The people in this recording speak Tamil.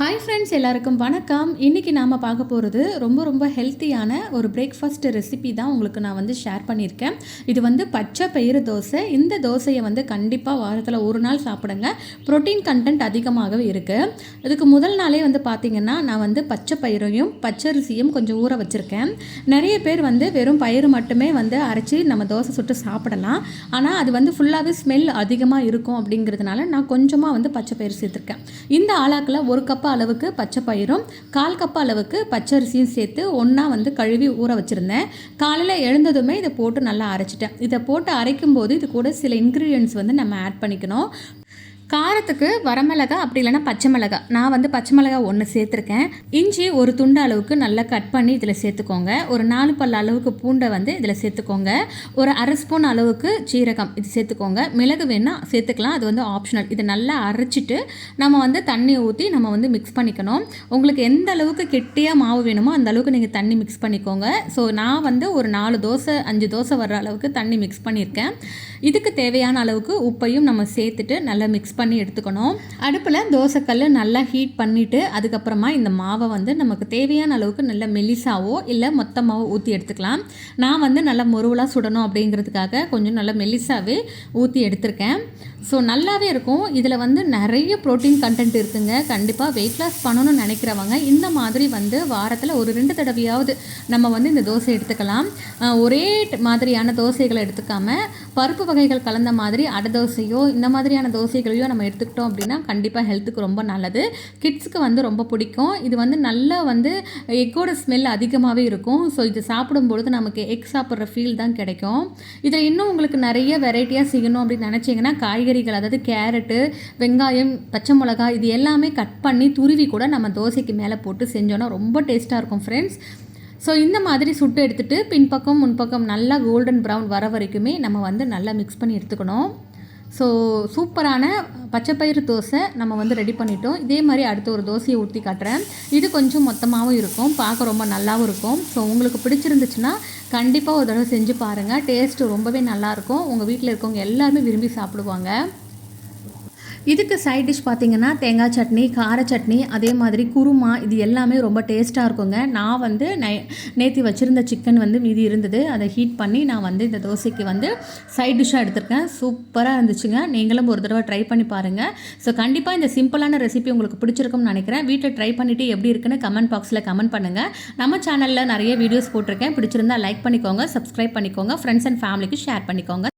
ஹாய் ஃப்ரெண்ட்ஸ் எல்லாருக்கும் வணக்கம். இன்றைக்கி நாம் பார்க்க போகிறது ரொம்ப ரொம்ப ஹெல்த்தியான ஒரு பிரேக்ஃபாஸ்ட் ரெசிபி தான் உங்களுக்கு நான் வந்து ஷேர் பண்ணியிருக்கேன். இது வந்து பச்சை பயிறு தோசை. இந்த தோசையை வந்து கண்டிப்பாக வாரத்தில் ஒரு நாள் சாப்பிடுங்க. ப்ரோட்டீன் கண்டென்ட் அதிகமாகவே இருக்குது இதுக்கு முதல் நாளே வந்து பார்த்திங்கன்னா நான் வந்து பச்சை பயிரையும் பச்சரிசியும் கொஞ்சம் ஊற வச்சுருக்கேன். நிறைய பேர் வந்து வெறும் பயிறு மட்டுமே வந்து அரைச்சி நம்ம தோசை சுட்டு சாப்பிடலாம். ஆனால் அது வந்து ஃபுல்லாகவே ஸ்மெல் அதிகமாக இருக்கும் அப்படிங்கிறதுனால நான் கொஞ்சமாக வந்து பச்சை பயிறு சேர்த்துருக்கேன். இந்த ஆளாக்கில் ஒரு கப் அளவுக்கு பச்சை பயிரும் கால் கப் அளவுக்கு பச்சரிசியும் சேர்த்து ஒன்றா வந்து கழுவி ஊற வச்சுருந்தேன். காலையில் எழுந்ததுமே இதை போட்டு நல்லா அரைச்சிட்டேன். இதை போட்டு அரைக்கும் போது இது கூட சில இன்க்ரீடியன்ஸ் வந்து நம்ம ஆட் பண்ணிக்கணும். காரத்துக்கு வரமிளகா அப்படி இல்லைன்னா பச்சை மிளகா. நான் வந்து பச்சை மிளகா ஒன்று சேர்த்துருக்கேன். இஞ்சி ஒரு துண்டு அளவுக்கு நல்லா கட் பண்ணி இதில் சேர்த்துக்கோங்க. ஒரு நாலு பல் அளவுக்கு பூண்டை வந்து இதில் சேர்த்துக்கோங்க. ஒரு அரை ஸ்பூன் அளவுக்கு சீரகம் இது சேர்த்துக்கோங்க. மிளகு வேணால் சேர்த்துக்கலாம். அது வந்து ஆப்ஷனல் இதை நல்லா அரைச்சிட்டு நம்ம வந்து தண்ணி ஊற்றி நம்ம வந்து மிக்ஸ் பண்ணிக்கணும். உங்களுக்கு எந்த அளவுக்கு கெட்டியாக மாவு வேணுமோ அந்த அளவுக்கு நீங்கள் தண்ணி மிக்ஸ் பண்ணிக்கோங்க. ஸோ நான் வந்து ஒரு நாலு தோசை அஞ்சு தோசை வர்ற அளவுக்கு தண்ணி மிக்ஸ் பண்ணியிருக்கேன். இதுக்கு தேவையான அளவுக்கு உப்பையும் நம்ம சேர்த்துட்டு நல்லா மிக்ஸ் பண்ணி எடுத்துக்கணும். அடுப்பில் தோசைக்கல் நல்லா ஹீட் பண்ணிவிட்டு அதுக்கப்புறமா இந்த மாவை வந்து நமக்கு தேவையான அளவுக்கு நல்ல மெலிசாவோ இல்லை மொத்தமாகவோ ஊற்றி எடுத்துக்கலாம். நான் வந்து நல்லா முருவலாக சுடணும் அப்படிங்கிறதுக்காக கொஞ்சம் நல்லா மெலிசாவே ஊற்றி எடுத்திருக்கேன். ஸோ நல்லாவே இருக்கும். இதில் வந்து நிறைய ப்ரோட்டீன் கண்டென்ட் இருக்குங்க. கண்டிப்பாக வெயிட் லாஸ் பண்ணணும்னு நினைக்கிறவங்க இந்த மாதிரி வந்து வாரத்தில் ஒரு ரெண்டு தடவையாவது நம்ம வந்து இந்த தோசை எடுத்துக்கலாம். ஒரே மாதிரியான தோசைகளை எடுத்துக்காமல் பருப்பு வகைகள் கலந்த மாதிரி அடை தோசையோ இந்த மாதிரியான தோசைகளையோ நம்ம எடுத்துக்கிட்டோம் அப்படின்னா கண்டிப்பாக ஹெல்த்துக்கு ரொம்ப நல்லது. கிட்ஸுக்கு வந்து ரொம்ப பிடிக்கும். இது வந்து நல்லா வந்து எக்கோட ஸ்மெல் அதிகமாகவே இருக்கும். ஸோ இது சாப்பிடும்பொழுது நமக்கு எக் சாப்பிட்ற ஃபீல் தான் கிடைக்கும். இதில் இன்னும் உங்களுக்கு நிறைய வெரைட்டியாக செய்யணும் அப்படின்னு நினச்சிங்கன்னா காய்கறிகள் அதாவது கேரட்டு வெங்காயம் பச்சை மிளகாய் இது எல்லாமே கட் பண்ணி துருவி கூட நம்ம தோசைக்கு மேலே போட்டு செஞ்சோன்னா ரொம்ப டேஸ்ட்டாக இருக்கும் ஃப்ரெண்ட்ஸ் ஸோ இந்த மாதிரி சுட்டு எடுத்துகிட்டு பின்பக்கம் முன்பக்கம் நல்லா கோல்டன் ப்ரௌன் வர வரைக்குமே நம்ம வந்து நல்லா மிக்ஸ் பண்ணி எடுத்துக்கணும். ஸோ சூப்பரான பச்சைப்பயிறு தோசை நம்ம வந்து ரெடி பண்ணிட்டோம். இதே மாதிரி அடுத்த ஒரு தோசையை ஊற்றி காட்டுறேன். இது கொஞ்சம் மொத்தமாகவும் இருக்கும். பார்க்க ரொம்ப நல்லாவும் இருக்கும். ஸோ உங்களுக்கு பிடிச்சிருந்துச்சுன்னா கண்டிப்பாக ஒரு தடவை செஞ்சு பாருங்கள் டேஸ்ட்டு ரொம்பவே நல்லாயிருக்கும் உங்கள் வீட்டில் இருக்கவங்க எல்லாருமே விரும்பி சாப்பிடுவாங்க. இதுக்கு சைட் டிஷ் பார்த்தீங்கன்னா தேங்காய் சட்னி கார சட்னி அதே மாதிரி குருமா இது எல்லாமே ரொம்ப டேஸ்ட்டாக இருக்குங்க. நான் வந்து நை நேற்று வச்சுருந்த சிக்கன் வந்து மீதி இருந்தது. அதை ஹீட் பண்ணி நான் வந்து இந்த தோசைக்கு வந்து சைட் டிஷ்ஷாக எடுத்திருக்கேன். சூப்பராக இருந்துச்சுங்க. நீங்களும் ஒரு தடவை ட்ரை பண்ணி பாருங்கள் ஸோ கண்டிப்பாக இந்த சிம்பிளான ரெசிபி உங்களுக்கு பிடிச்சிருக்கும்னு நினைக்கிறேன். வீட்டில் ட்ரை பண்ணிவிட்டு எப்படி இருக்குன்னு கமெண்ட் பாக்ஸில் கமெண்ட் பண்ணுங்கள் நம்ம சேனலில் நிறைய வீடியோஸ் போட்டிருக்கேன். பிடிச்சிருந்தா லைக் பண்ணிக்கோங்க சப்ஸ்கிரைப் பண்ணிக்கோங்க. ஃப்ரெண்ட்ஸ் அண்ட் ஃபேமிலிக்கு ஷேர் பண்ணிக்கோங்க.